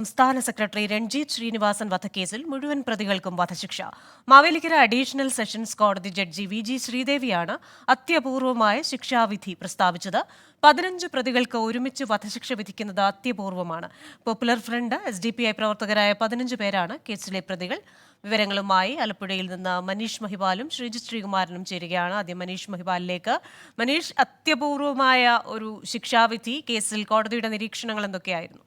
സംസ്ഥാന സെക്രട്ടറി രഞ്ജിത് ശ്രീനിവാസൻ വധക്കേസിൽ മുഴുവൻ പ്രതികൾക്കും വധശിക്ഷ. മാവേലിക്കര അഡീഷണൽ സെഷൻസ് കോടതി ജഡ്ജി വി ജി ശ്രീദേവിയാണ് അത്യപൂർവമായ ശിക്ഷാവിധി പ്രസ്താവിച്ചത്. പതിനഞ്ച് പ്രതികൾക്ക് ഒരുമിച്ച് വധശിക്ഷ വിധിക്കുന്നത് അത്യപൂർവമാണ്. Popular front S D P I പ്രവർത്തകരായ പതിനഞ്ച് പേരാണ് കേസിലെ പ്രതികൾ. വിവരങ്ങളുമായി ആലപ്പുഴയിൽ നിന്ന് മനീഷ് മഹിപാലും ശ്രീജിത് ശ്രീകുമാരനും ചേരുകയാണ്. ആദ്യം മനീഷ് മഹിപാലിലേക്ക്. മനീഷ് അത്യപൂർവമായ ഒരു ശിക്ഷാവിധി കേസിൽ കോടതിയുടെ നിരീക്ഷണങ്ങൾ എന്തൊക്കെയായിരുന്നു?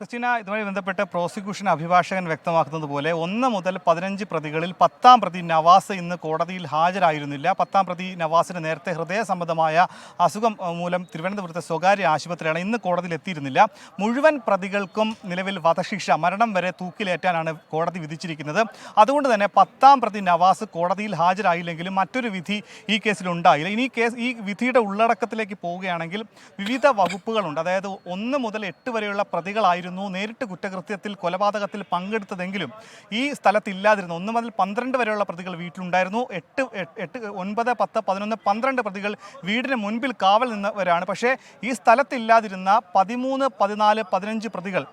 ക്രിസ്റ്റീന ഇതുമായി ബന്ധപ്പെട്ട് പ്രോസിക്യൂഷൻ അഭിഭാഷകൻ വ്യക്തമാക്കുന്നത് പോലെ ഒന്ന് മുതൽ പതിനഞ്ച് പ്രതികളിൽ പത്താം പ്രതി നവാസ് ഇന്ന് കോടതിയിൽ ഹാജരായിരുന്നില്ല. പത്താം പ്രതി നവാസിന് നേരത്തെ ഹൃദയ സംബന്ധമായ അസുഖം മൂലം തിരുവനന്തപുരത്തെ സ്വകാര്യ ആശുപത്രിയാണ് ഇന്ന് കോടതിയിൽ എത്തിയിരുന്നില്ല. മുഴുവൻ പ്രതികൾക്കും നിലവിൽ വധശിക്ഷ മരണം വരെ തൂക്കിലേറ്റാനാണ് കോടതി വിധിച്ചിരിക്കുന്നത്. അതുകൊണ്ട് തന്നെ പത്താം പ്രതി നവാസ് കോടതിയിൽ ഹാജരായില്ലെങ്കിലും മറ്റൊരു വിധി ഈ കേസിൽ ഉണ്ടായില്ല. ഇനി കേസ് ഈ വിധിയുടെ ഉള്ളടക്കത്തിലേക്ക് പോവുകയാണെങ്കിൽ വിവിധ വകുപ്പുകളുണ്ട്. അതായത് ഒന്ന് മുതൽ എട്ട് വരെയുള്ള പ്രതികളായിരുന്നു നേരിട്ട് കുറ്റകൃത്യത്തിൽ കൊലപാതകത്തിൽ പങ്കെടുത്തതെങ്കിലും ഈ സ്ഥലത്ത് ഇല്ലാതിരുന്നു ഒന്ന് മുതൽ പന്ത്രണ്ട് വരെയുള്ള പ്രതികൾ വീട്ടിലുണ്ടായിരുന്നു. എട്ട് എട്ട് ഒൻപത് പത്ത് പതിനൊന്ന് പന്ത്രണ്ട് പ്രതികൾ വീടിന് മുൻപിൽ കാവൽ നിന്നവരാണ്. പക്ഷേ ഈ സ്ഥലത്തില്ലാതിരുന്ന പതിമൂന്ന് പതിനാല് പതിനഞ്ച് പ്രതികൾ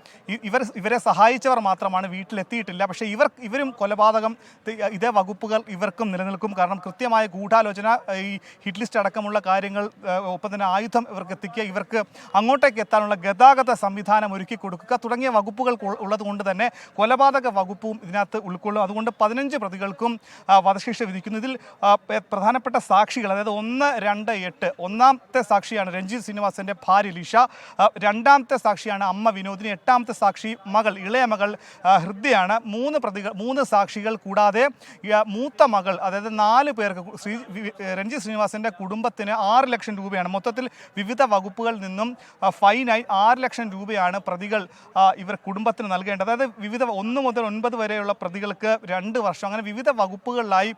ഇവർ ഇവരെ സഹായിച്ചവർ മാത്രമാണ് വീട്ടിലെത്തിയിട്ടില്ല. പക്ഷേ ഇവർ ഇവരും കൊലപാതകം ഇതേ വകുപ്പുകൾ ഇവർക്കും നിലനിൽക്കും. കാരണം കൃത്യമായ ഗൂഢാലോചന ഈ ഹിറ്റ് ലിസ്റ്റ് അടക്കമുള്ള കാര്യങ്ങൾ ഒപ്പം തന്നെ ആയുധം ഇവർക്ക് എത്തിക്കുക ഇവർക്ക് അങ്ങോട്ടേക്ക് എത്താനുള്ള ഗതാഗത സംവിധാനം ഒരുക്കി കൊടുക്കുക തുടങ്ങിയ വകുപ്പുകൾ ഉള്ളതുകൊണ്ട് തന്നെ കൊലപാതക വകുപ്പും ഇതിനകത്ത് ഉൾക്കൊള്ളും. അതുകൊണ്ട് പതിനഞ്ച് പ്രതികൾക്കും വധശിക്ഷ വിധിക്കുന്നു ഇതിൽ പ്രധാനപ്പെട്ട സാക്ഷികൾ അതായത് ഒന്ന് രണ്ട് എട്ട്. ഒന്നാമത്തെ സാക്ഷിയാണ് രഞ്ജിത് ശ്രീനിവാസന്റെ ഭാര്യ ലിഷ. രണ്ടാമത്തെ സാക്ഷിയാണ് അമ്മ വിനോദിനി. എട്ടാമത്തെ സാക്ഷി മകൾ ഇളയ മകൾ ഹൃദയാണ്. മൂന്ന് പ്രതികൾ മൂന്ന് സാക്ഷികൾ കൂടാതെ മൂത്ത മകൾ അതായത് നാല് പേർക്ക് ശ്രീ രഞ്ജിത് ശ്രീനിവാസന്റെ കുടുംബത്തിന് ആറ് ലക്ഷം രൂപയാണ്. മൊത്തത്തിൽ വിവിധ വകുപ്പുകളിൽ നിന്നും ഫൈനായി ആറ് ലക്ഷം രൂപയാണ് പ്രതികൾ ഇവർ കുടുംബത്തിന് നൽകേണ്ടത്. അതായത് വിവിധ ഒന്ന് മുതൽ ഒൻപത് വരെയുള്ള പ്രതികൾക്ക് രണ്ട് വർഷം. അങ്ങനെ വിവിധ വകുപ്പുകളിലായി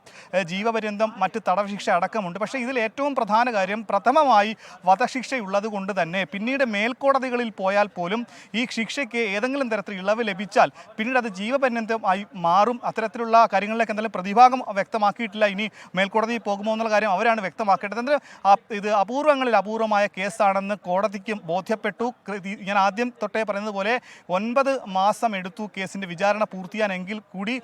ജീവപര്യന്തം മറ്റ് തടവ് ശിക്ഷ അടക്കമുണ്ട്. പക്ഷേ ഇതിൽ ഏറ്റവും പ്രധാന കാര്യം പ്രഥമമായി വധശിക്ഷയുള്ളത് കൊണ്ട് തന്നെ പിന്നീട് മേൽക്കോടതികളിൽ പോയാൽ പോലും ഈ ശിക്ഷയ്ക്ക് ഏതെങ്കിലും തരത്തിൽ ഇളവ് ലഭിച്ചാൽ പിന്നീട് അത് ജീവപര്യന്തമായി മാറും. അത്തരത്തിലുള്ള കാര്യങ്ങളിലേക്ക് എന്തായാലും പ്രതിഭാഗം വ്യക്തമാക്കിയിട്ടില്ല. ഇനി മേൽക്കോടതിയിൽ പോകുമോ എന്നുള്ള കാര്യം അവരാണ് വ്യക്തമാക്കേണ്ടത്. എന്തായാലും ഇത് അപൂർവങ്ങളിൽ അപൂർവമായ കേസാണെന്ന് കോടതിക്കും ബോധ്യപ്പെട്ടു. ഞാൻ ആദ്യം തൊട്ടേ പറയുന്നത് ഒൻപത് മാസം എടുത്തു കേസിന്റെ വിചാരണ പൂർത്തിയാനെങ്കിൽ കൂടി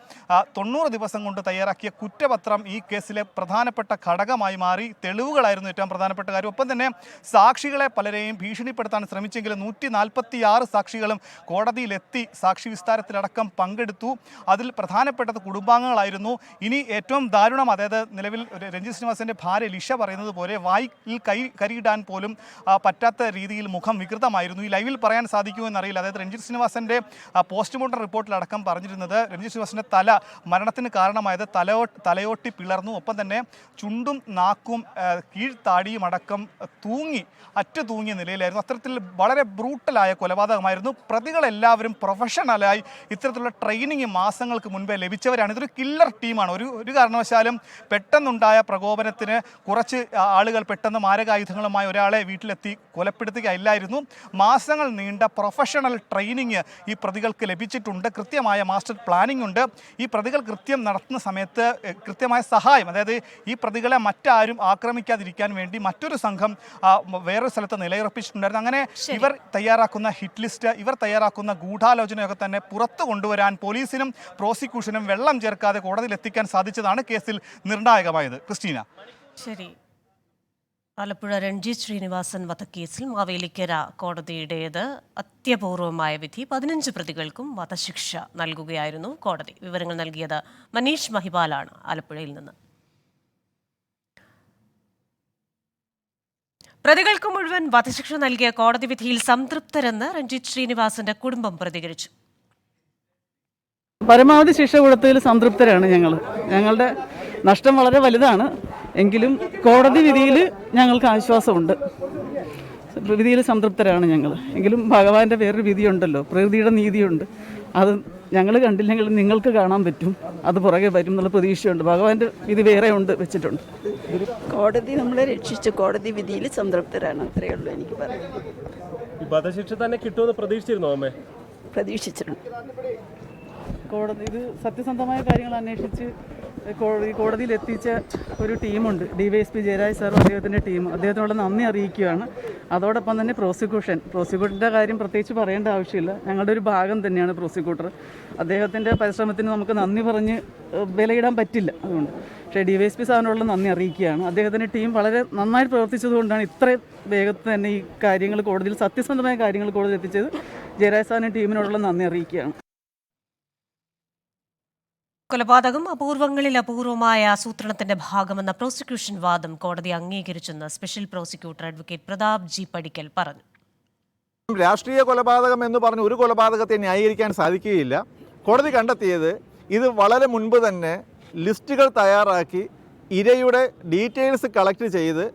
തൊണ്ണൂറ് ദിവസം കൊണ്ട് തയ്യാറാക്കിയ കുറ്റപത്രം ഈ കേസിലെ പ്രധാനപ്പെട്ട ഘടകമായി മാറി. തെളിവുകളായിരുന്നു ഏറ്റവും പ്രധാനപ്പെട്ട കാര്യം. ഒപ്പം തന്നെ സാക്ഷികളെ പലരെയും ഭീഷണിപ്പെടുത്താൻ ശ്രമിച്ചെങ്കിലും നൂറ്റി നാൽപ്പത്തി ആറ് സാക്ഷികളും കോടതിയിലെത്തി സാക്ഷി വിസ്താരത്തിലടക്കം പങ്കെടുത്തു. അതിൽ പ്രധാനപ്പെട്ടത് കുടുംബാംഗങ്ങളായിരുന്നു. ഇനി ഏറ്റവും ദാരുണം അതായത് നിലവിൽ രഞ്ജിത് ശ്രീനിവാസിന്റെ ഭാര്യ ലിഷ പറയുന്നത് പോലെ വായിൽ കൈ കരിയിടാൻ പോലും പറ്റാത്ത രീതിയിൽ മുഖം വികൃതമായിരുന്നു. ഈ ലൈവിൽ പറയാൻ സാധിക്കുമോ എന്നറിയില്ല. അതായത് രഞ്ജിത് ശ്രീനിവാസന്റെ പോസ്റ്റ്മോർട്ടം റിപ്പോർട്ടിലടക്കം പറഞ്ഞിരുന്നത് രഞ്ജിത് ശ്രീനിവാസന്റെ തല മരണത്തിന് കാരണമായത് തലയോ തലയോട്ടി പിളർന്നു. ഒപ്പം തന്നെ ചുണ്ടും നാക്കും കീഴ്ത്താടിയും അടക്കം തൂങ്ങി അറ്റു തൂങ്ങിയ നിലയിലായിരുന്നു. അത്തരത്തിൽ വളരെ ബ്രൂട്ടലായ കൊലപാതകമായിരുന്നു. പ്രതികളെല്ലാവരും പ്രൊഫഷണലായി ഇത്തരത്തിലുള്ള ട്രെയിനിങ് മാസങ്ങൾക്ക് മുൻപേ ലഭിച്ചവരാണ്. ഇതൊരു കില്ലർ ടീമാണ് ഒരു ഒരു കാരണവശാലും പെട്ടെന്നുണ്ടായ പ്രകോപനത്തിന് കുറച്ച് ആളുകൾ പെട്ടെന്ന് മാരകായുധങ്ങളുമായി ഒരാളെ വീട്ടിലെത്തി കൊലപ്പെടുത്തുകയില്ലായിരുന്നു. മാസങ്ങൾ നീണ്ട പ്രൊഫഷണൽ ട്രെയിനിങ് ഈ പ്രതികൾക്ക് ലഭിച്ചിട്ടുണ്ട്. കൃത്യമായ മാസ്റ്റർ പ്ലാനിംഗ് ഉണ്ട്. ഈ പ്രതികൾ കൃത്യം നടത്തുന്ന സമയത്ത് കൃത്യമായ സഹായം അതായത് ഈ പ്രതികളെ മറ്റാരും ആക്രമിക്കാതിരിക്കാൻ വേണ്ടി മറ്റൊരു സംഘം വേറൊരു സ്ഥലത്ത് നിലയുറപ്പിച്ചിട്ടുണ്ടായിരുന്നു. അങ്ങനെ ഇവർ തയ്യാറാക്കുന്ന ഹിറ്റ് ലിസ്റ്റ് ഇവർ തയ്യാറാക്കുന്ന ഗൂഢാലോചനയൊക്കെ തന്നെ പുറത്തു കൊണ്ടുവരാൻ പോലീസിനും പ്രോസിക്യൂഷനും വെള്ളം ചേർക്കാതെ കോടതിയിൽ എത്തിക്കാൻ സാധിച്ചതാണ് കേസിൽ നിർണായകമായത്. ക്രിസ്റ്റീന. ശരി. ആലപ്പുഴ രൺജിത് ശ്രീനിവാസൻ വധക്കേസിൽ മാവേലിക്കര കോടതിയുടേത് അത്യപൂർവമായ വിധി പതിനഞ്ച് പ്രതികൾക്കും വധശിക്ഷ നൽകുകയായിരുന്നു കോടതി. വിവരങ്ങൾ നൽകിയത് മനീഷ് മഹിപാലാണ് ആലപ്പുഴയിൽ നിന്ന്. പ്രതികൾക്ക് മുഴുവൻ വധശിക്ഷ നൽകിയ കോടതി വിധിയിൽ സംതൃപ്തരെന്ന് രഞ്ജിത്ത് ശ്രീനിവാസന്റെ കുടുംബം പ്രതികരിച്ചു. പരമാവധി ശിക്ഷ കൊടുത്തതിൽ സംതൃപ്തരാണ് ഞങ്ങൾ ഞങ്ങളുടെ നഷ്ടം വളരെ വലുതാണ്. എങ്കിലും കോടതി വിധിയിൽ ഞങ്ങൾക്ക് ആശ്വാസമുണ്ട്. വിധിയിൽ സംതൃപ്തരാണ് ഞങ്ങൾ. എങ്കിലും ഭഗവാന്റെ വേറൊരു വിധിയുണ്ടല്ലോ. പ്രകൃതിയുടെ നീതിയുണ്ട്. അത് ഞങ്ങൾ കണ്ടില്ലെങ്കിൽ നിങ്ങൾക്ക് കാണാൻ പറ്റും. അത് പുറകെ വരും എന്നുള്ള പ്രതീക്ഷയുണ്ട്. ഭഗവാന്റെ വിധി വേറെ ഉണ്ട് വെച്ചിട്ടുണ്ട്. കോടതി നമ്മളെ രക്ഷിച്ചു കോടതി വിധിയിൽ സംതൃപ്തരാണ്. അത്രയേ ഉള്ളൂ എനിക്ക് പറയാം വധശിക്ഷ തന്നെ കിട്ടുമെന്ന് പ്രതീക്ഷിച്ചിരുന്നോ അമ്മേ? പ്രതീക്ഷിച്ചിട്ടുണ്ട്. കോടതി ഇത് സത്യസന്ധമായ കാര്യങ്ങൾ അന്വേഷിച്ച് കോടതിയിൽ എത്തിച്ച ഒരു ടീമുണ്ട്. D Y S P Jayaraj സാറും അദ്ദേഹത്തിന്റെ ടീം അദ്ദേഹത്തിനോട് നന്ദി അറിയിക്കുകയാണ്. അതോടൊപ്പം തന്നെ പ്രോസിക്യൂഷൻ. പ്രോസിക്യൂട്ടറിന്റെ കാര്യം പ്രത്യേകിച്ച് പറയേണ്ട ആവശ്യമില്ല. ഞങ്ങളുടെ ഒരു ഭാഗം തന്നെയാണ് പ്രോസിക്യൂട്ടർ. അദ്ദേഹത്തിന്റെ പരിശ്രമത്തിന് നമുക്ക് നന്ദി പറഞ്ഞ് വിലയിടാൻ പറ്റില്ല അതുകൊണ്ട്. പക്ഷേ ഡി വൈ എസ് പി സാറിനോടുള്ള നന്ദി അറിയിക്കുകയാണ്. അദ്ദേഹത്തിന്റെ ടീം വളരെ നന്നായി പ്രവർത്തിച്ചതുകൊണ്ടാണ് ഇത്രയും വേഗത്തിൽ തന്നെ ഈ കാര്യങ്ങൾ കോടതിയിൽ സത്യസന്ധമായ കാര്യങ്ങൾ കോടതിയിൽ എത്തിച്ചത്. ജയരാജ് സാറിന്റെ ടീമിനോടുള്ള നന്ദി അറിയിക്കുകയാണ്. കൊലപാതകം അപൂർവങ്ങളിൽ അപൂർവമായ ആസൂത്രണത്തിന്റെ ഭാഗമെന്ന പ്രോസിക്യൂഷൻ വാദം കോടതി അംഗീകരിച്ചെന്ന് special prosecutor advocate Pratap G Padikkal പറഞ്ഞു. രാഷ്ട്രീയ കൊലപാതകം എന്ന് പറഞ്ഞ് ഒരു കൊലപാതകത്തെ ന്യായീകരിക്കാൻ സാധിക്കുകയില്ല. കോടതി കണ്ടെത്തിയത് ഇത് വളരെ മുൻപ് തന്നെ ലിസ്റ്റുകൾ തയ്യാറാക്കി ഇരയുടെ ഡീറ്റെയിൽസ് കളക്ട് ചെയ്ത്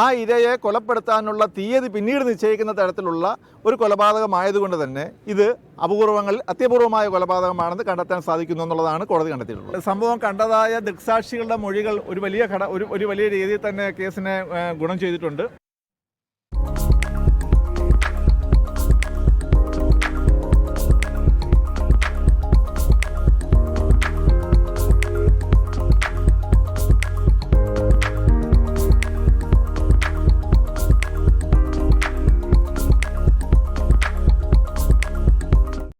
ആ ഇരയെ കൊലപ്പെടുത്താനുള്ള തീയതി പിന്നീട് നിശ്ചയിക്കുന്ന തരത്തിലുള്ള ഒരു കൊലപാതകമായതുകൊണ്ട് തന്നെ ഇത് അപൂർവങ്ങളിൽ അത്യപൂർവമായ കൊലപാതകമാണെന്ന് കണ്ടെത്താൻ സാധിക്കുന്നു എന്നുള്ളതാണ് കോടതി കണ്ടെത്തിയിട്ടുള്ളത്. സംഭവം കണ്ടതായ ദൃക്സാക്ഷികളുടെ മൊഴികൾ ഒരു വലിയ ഘട ഒരു ഒരു വലിയ രീതിയിൽ തന്നെ കേസിനെ ഗുണം ചെയ്തിട്ടുണ്ട്.